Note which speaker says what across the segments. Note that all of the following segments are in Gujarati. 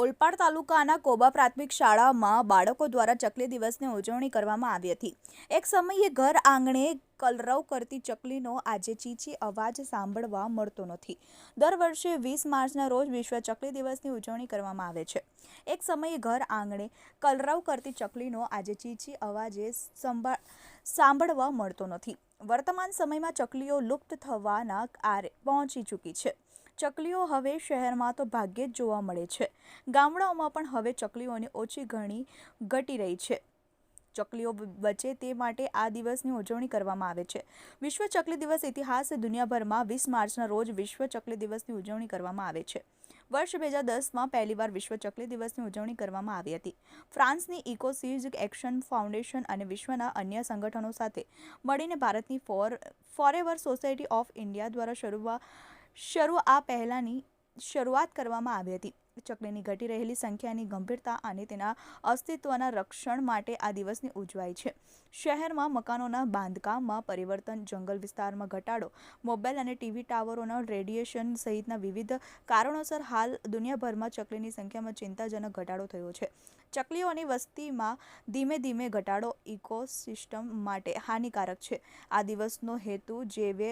Speaker 1: ઓલપાડ તાલુકાના કોબા પ્રાથમિક શાળામાં બાળકો દ્વારા ચકલી દિવસની ઉજવણી કરવામાં આવી હતી. એક સમયે ઘર આંગણે કલરવ કરતી ચકલીનો આજે ચીચી અવાજ સાંભળવા મળતો નથી. દર વર્ષે વીસ માર્ચના રોજ વિશ્વ ચકલી દિવસની ઉજવણી કરવામાં આવે છે. એક સમયે ઘર આંગણે કલરવ કરતી ચકલીનો આજે ચીચી અવાજે સંભા, સાંભળવા મળતો નથી. વર્તમાન સમયમાં ચકલીઓ લુપ્ત થવાના આરે પહોંચી ચૂકી છે. ચકલીઓ હવે શહેરમાં તો ભાગ્યે જ જોવા મળે છે. ગામડાઓમાં પણ હવે ચકલીઓની ઓછી ઘણી ઘટી રહી છે. ચકલીઓ બચે તે માટે આ દિવસની ઉજવણી કરવામાં આવે છે. વિશ્વ ચકલી દિવસ ઇતિહાસ દુનિયાભરમાં વીસ માર્ચના રોજ વિશ્વ ચકલી દિવસની ઉજવણી કરવામાં આવે છે. વર્ષ બે હજાર દસમાં પહેલીવાર વિશ્વ ચકલી દિવસની ઉજવણી કરવામાં આવી હતી. ફ્રાન્સની ઇકોસીઝ એક્શન ફાઉન્ડેશન અને વિશ્વના અન્ય સંગઠનો સાથે મળીને ભારતની for, forever society of India દ્વારા શરૂઆ શરૂ આ પહેલાંની શરૂઆત કરવામાં આવી હતી. ચકલીની ઘટી રહેલી સંખ્યાની ગંભીરતા અને તેના અસ્તિત્વના રક્ષણ માટે આ દિવસની ઉજવાય છે. શહેરમાં મકાનોના બાંધકામમાં પરિવર્તન, જંગલ વિસ્તારમાં ઘટાડો, મોબાઈલ અને ટીવી ટાવરોના રેડિયેશન સહિતના વિવિધ કારણોસર હાલ દુનિયાભરમાં ચકલીની સંખ્યામાં ચિંતાજનક ઘટાડો થયો છે. ચકલીઓની વસ્તીમાં ધીમે ધીમે ઘટાડો ઇકોસિસ્ટમ માટે હાનિકારક છે. આ દિવસનો હેતુ જેવે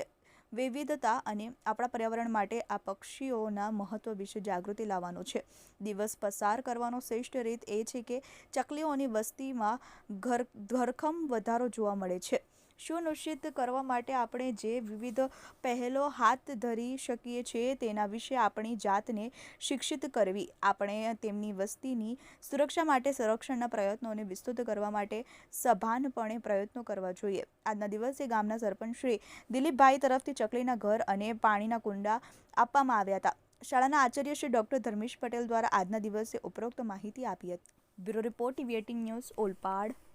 Speaker 1: વિવિધતા અને આપણા પર્યાવરણ માટે આ પક્ષીઓના મહત્વ વિશે જાગૃતિ લાવવાનો છે. દિવસ પસાર કરવાનો શ્રેષ્ઠ રીત એ છે કે ચકલીઓની વસ્તીમાં ઘર ધરખમ વધારો જોવા મળે છે. સુનિશ્ચિત કરવા માટે આપણે જે વિવિધ પહેલો હાથ ધરી શકીએ છીએ તેના વિશે આપણી જાતને શિક્ષિત કરવી. આપણે તેમની વસ્તીની સુરક્ષા માટે સંરક્ષણના પ્રયત્નોને વિસ્તૃત કરવા માટે સભાનપણે પ્રયત્નો કરવા જોઈએ. આજના દિવસે ગામના સરપંચ શ્રી દિલીપભાઈ તરફથી ચકલીના ઘર અને પાણીના કુંડા આપવામાં આવ્યા હતા. શાળાના આચાર્ય શ્રી ડૉક્ટર ધર્મેશ પટેલ દ્વારા આજના દિવસે ઉપરોક્ત માહિતી આપી હતી. Bureau report TV news, Olpad.